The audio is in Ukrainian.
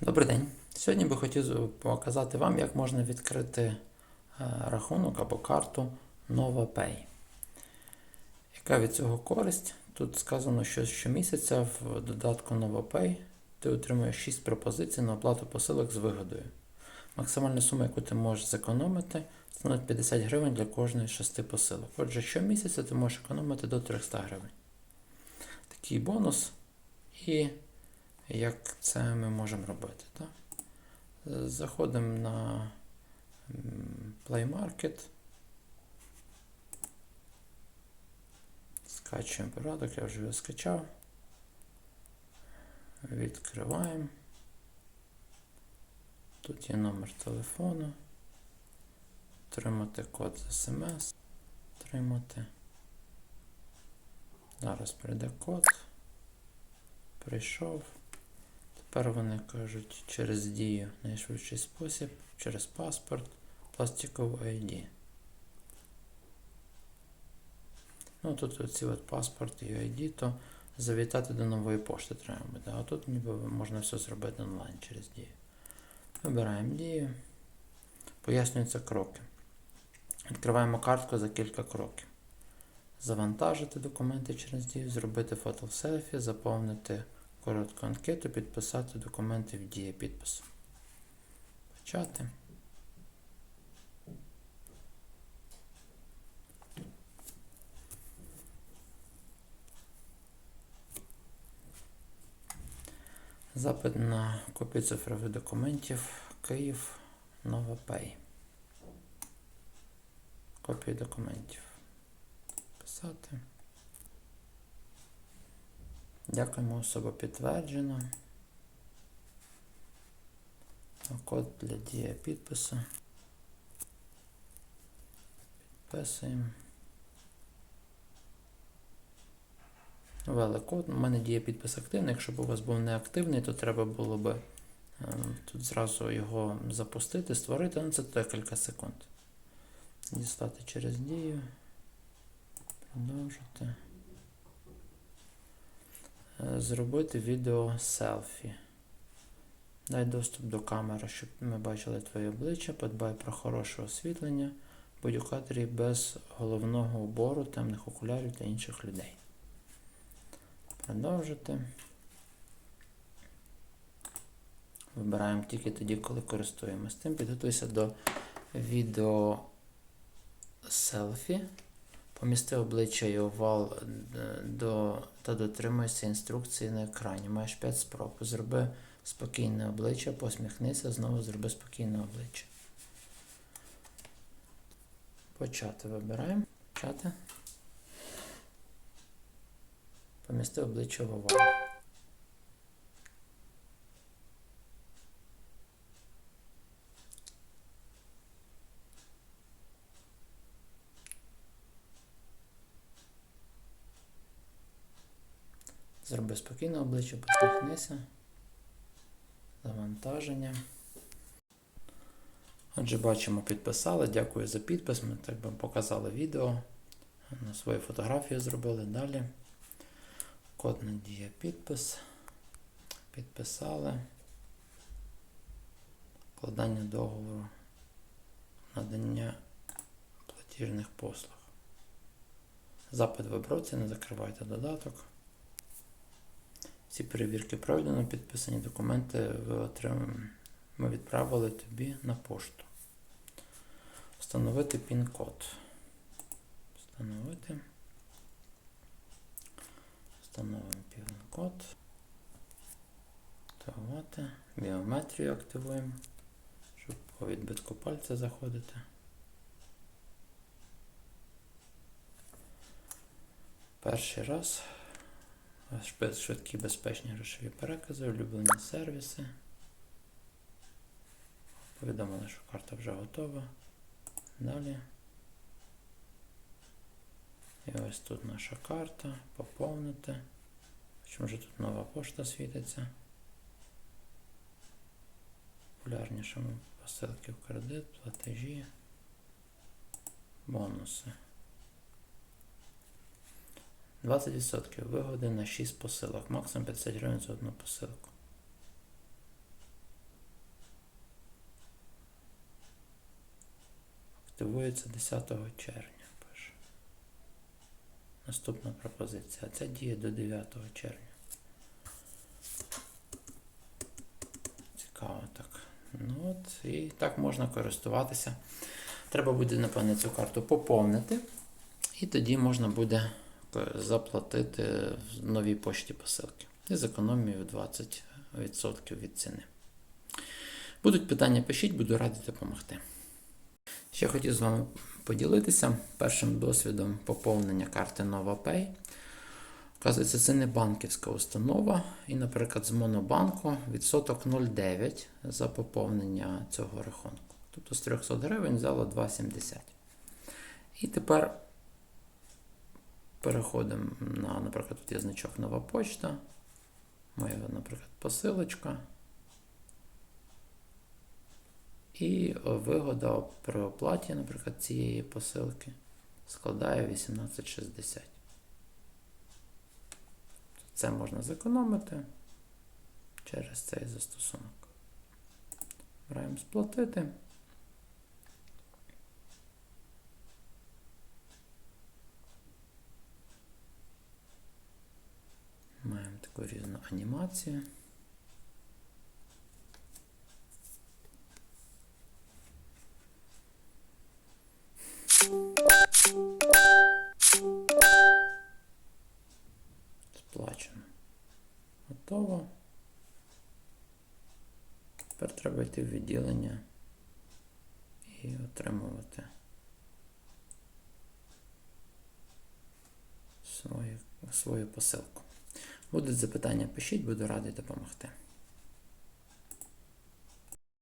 Добрий день. Сьогодні би хотів показати вам, як можна відкрити е, рахунок або карту NovaPay. Яка від цього користь? Тут сказано, що щомісяця в додатку NovaPay ти отримуєш 6 пропозицій на оплату посилок з вигодою. Максимальна сума, яку ти можеш зекономити, становить 50 гривень для кожної з 6 посилок. Отже, щомісяця ти можеш економити до 300 гривень. Такий бонус. І як це ми можемо робити. Так? Заходимо на Play Market. Скачуємо порядок, я вже його скачав. Відкриваємо. Тут є номер телефону. Отримати код з смс. Отримати. Зараз прийде код. Прийшов. Тепер вони кажуть через дію найшвидший спосіб, через паспорт, пластикову ID. Ну тут оці от паспорт і ID, то завітати до нової пошти треба буде. А тут ніби можна все зробити онлайн через дію. Вибираємо дію. Пояснюються кроки. Відкриваємо картку за кілька кроків. Завантажити документи через дію, зробити фото в селфі, заповнити коротку анкету, підписати документи в дії підпису. Почати. Запит на копію цифрових документів Київ Новопей. Копії документів. Писати. Дякуємо, особа підтверджена. Код для дія підпису. Підписуємо. Ввели код. У мене діє підпис активний. Якщо б у вас був неактивний, то треба було б ем, тут зразу його запустити, створити. Ну, це декілька секунд. Дістати через дію. Продовжити. Зробити відео селфі. Дай доступ до камери, щоб ми бачили твоє обличчя. Подбай про хороше освітлення. Будь у кадрі без головного убору, темних окулярів та інших людей. Продовжити. Вибираємо тільки тоді, коли користуємось тим. Підготуйся до відео селфі. Помісти обличчя і овал е, до, та дотримуйся інструкції на екрані. Маєш 5 спроб. Зроби спокійне обличчя, посміхнися, знову зроби спокійне обличчя. Почати вибираємо. Почати. Помісти обличчя в овал. Зроби спокійне обличчя, посміхнися. Завантаження. Отже, бачимо, підписали. Дякую за підпис. Ми так би показали відео. На свою фотографію зробили далі. Код надія підпис. Підписали. Вкладання договору. Надання платіжних послуг. Запит виборця, не закривайте додаток. Всі перевірки пройдено, підписані документи ви отрим... ми відправили тобі на пошту. Встановити пін-код. Встановити. Встановимо пін-код. Активувати. Біометрію активуємо, щоб по відбитку пальця заходити. Перший раз. Швид- Швидкі безпечні грошові перекази, улюблені сервіси. Повідомили, що карта вже готова. Далі. І ось тут наша карта. Поповнити. Чому вже тут нова пошта світиться? Популярнішому посилки в кредит, платежі, бонуси. 20% вигоди на 6 посилок, максимум 50 гривень за одну посилку. Активується 10 червня. Пише. Наступна пропозиція. Це діє до 9 червня. Цікаво так. Ну от, І так можна користуватися. Треба буде, напевне, цю карту поповнити. І тоді можна буде заплатити в новій пошті посилки. І зекономію 20% від ціни. Будуть питання, пишіть, буду радий допомогти. Ще хотів з вами поділитися першим досвідом поповнення карти NovaPay. Оказується, це не банківська установа. І, наприклад, з Монобанку відсоток 0,9 за поповнення цього рахунку. Тобто з 300 гривень взяло 2,70. І тепер переходимо на, наприклад, тут є значок нова почта. Моя, наприклад, посилочка. І вигода при оплаті, наприклад, цієї посилки складає 18,60. Це можна зекономити через цей застосунок. Браємо сплатити. Різну анімацію. Сплачено. Готово. Тепер треба йти в відділення і отримувати свою, свою посилку. Будуть запитання, пишіть, буду радий допомогти.